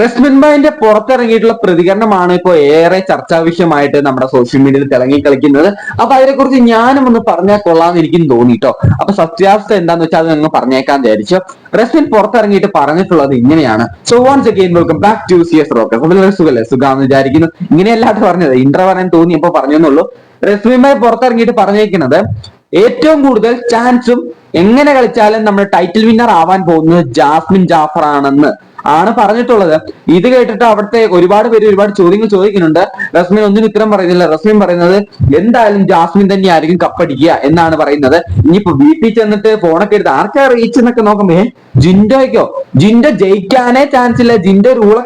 റസ്മിൻ ബായിന്റെ പുറത്തിറങ്ങിയിട്ടുള്ള പ്രതികരണമാണ് ഇപ്പോൾ ഏറെ ചർച്ചാ വിഷയമായിട്ട് നമ്മുടെ സോഷ്യൽ മീഡിയയിൽ തിളങ്ങി കളിക്കുന്നത് അപ്പൊ അതിനെക്കുറിച്ച് ഞാനും ഒന്ന് പറഞ്ഞാൽ കൊള്ളാന്ന് എനിക്കും തോന്നിട്ടോ. അപ്പൊ സത്യാവസ്ഥ എന്താന്ന് വെച്ചാൽ അത് ഞങ്ങൾ പറഞ്ഞേക്കാൻ വിചാരിച്ചു. റെസ്മിൻ പുറത്തിറങ്ങിയിട്ട് പറഞ്ഞിട്ടുള്ളത് ഇങ്ങനെയാണ്. So once again welcome back to C S rock സുഖല്ലേ? സുഖാന്ന് വിചാരിക്കുന്നു. ഇങ്ങനെയല്ലാട്ട് പറഞ്ഞത്. ഇന്റർ പറയാൻ തോന്നിയപ്പോ പറഞ്ഞെന്നുള്ളൂ. റസ്മിൻ പുറത്തിറങ്ങിയിട്ട് പറഞ്ഞേക്കുന്നത് ഏറ്റവും കൂടുതൽ ചാൻസും എങ്ങനെ കളിച്ചാലും നമ്മൾ ടൈറ്റിൽ വിന്നർ ആവാൻ പോകുന്നത് ജാസ്മിൻ ജാഫർ ആണെന്ന് ആണ് പറഞ്ഞിട്ടുള്ളത്. ഇത് കേട്ടിട്ട് അവിടുത്തെ ഒരുപാട് പേര് ഒരുപാട് ചോദ്യങ്ങൾ ചോദിക്കുന്നുണ്ട്. റസ്മിൻ ഒന്നിനും ഉത്തരം പറയുന്നില്ല. റസ്മിൻ പറയുന്നത് എന്തായാലും ജാസ്മിൻ തന്നെ ആയിരിക്കും കപ്പടിക്കുക എന്നാണ് പറയുന്നത്. ഇനിയിപ്പോ വീട്ടിൽ ചെന്നിട്ട് ഫോണൊക്കെ എടുത്ത് ആർക്കാ റീച്ച് എന്നൊക്കെ നോക്കുമ്പോ ജിൻഡോയ്ക്കോ? ജിൻഡോ ജയിക്കാനേ ചാൻസ് ഇല്ല. ജിൻഡോ ഊള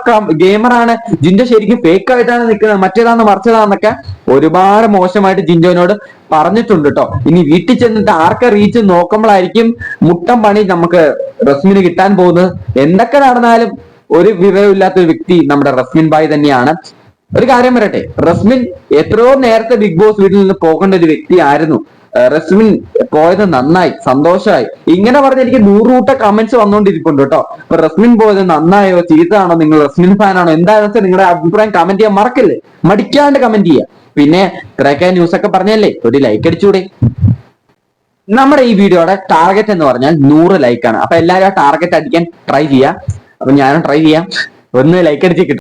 ഗെയിമറാണ് ജിൻഡോ ശരിക്കും ഫേക്ക് ആയിട്ടാണ് നിൽക്കുന്നത്. മറ്റേതാന്ന് മറിച്ചതാന്നൊക്കെ ഒരുപാട് മോശമായിട്ട് ജിൻഡോനോട് പറഞ്ഞിട്ടുണ്ട് കേട്ടോ ഇനി വീട്ടിൽ ചെന്നിട്ട് ആർക്കെ റീച്ച് നോക്കുമ്പോഴായിരിക്കും മുട്ടം പണി നമുക്ക് റസ്മിന് കിട്ടാൻ പോകുന്നത്. എന്തൊക്കെ നടന്നാലും ഒരു വിവരമില്ലാത്ത ഒരു വ്യക്തി നമ്മുടെ റസ്മിൻ ബായ് തന്നെയാണ്. ഒരു കാര്യം പറയട്ടെ റസ്മിൻ എത്രയോ നേരത്തെ ബിഗ് ബോസ് വീട്ടിൽ നിന്ന് പോകേണ്ട ഒരു വ്യക്തിയായിരുന്നു റസ്മിൻ പോയത് നന്നായി സന്തോഷമായി. ഇങ്ങനെ പറഞ്ഞ എനിക്ക് നൂറുകൂട്ട കമന്റ്സ് വന്നുകൊണ്ടിരിപ്പുണ്ട് കേട്ടോ. അപ്പൊ റസ്മിൻ പോയത് നന്നായോ ചീത്തയാണോ നിങ്ങൾ റസ്മിൻ ഫാൻ ആണോ എന്താണെന്ന് വെച്ചാൽ നിങ്ങളുടെ അഭിപ്രായം കമന്റ് ചെയ്യാൻ മറക്കല്ലേ? മടിക്കാണ്ട് കമന്റ് ചെയ്യുക പിന്നെ ഇത്രയൊക്കെ ന്യൂസ് ഒക്കെ പറഞ്ഞല്ലേ ഒരു ലൈക്ക് അടിച്ചൂടെ. നമ്മുടെ ഈ വീഡിയോയുടെ ടാർഗറ്റ് എന്ന് പറഞ്ഞാൽ നൂറ് ലൈക്കാണ് അപ്പൊ എല്ലാവരും ആ ടാർഗറ്റ് അടിക്കാൻ ട്രൈ ചെയ്യാം. അപ്പൊ ഞാനും ട്രൈ ചെയ്യാം. ഒന്ന് ലൈക്ക് അടിച്ച്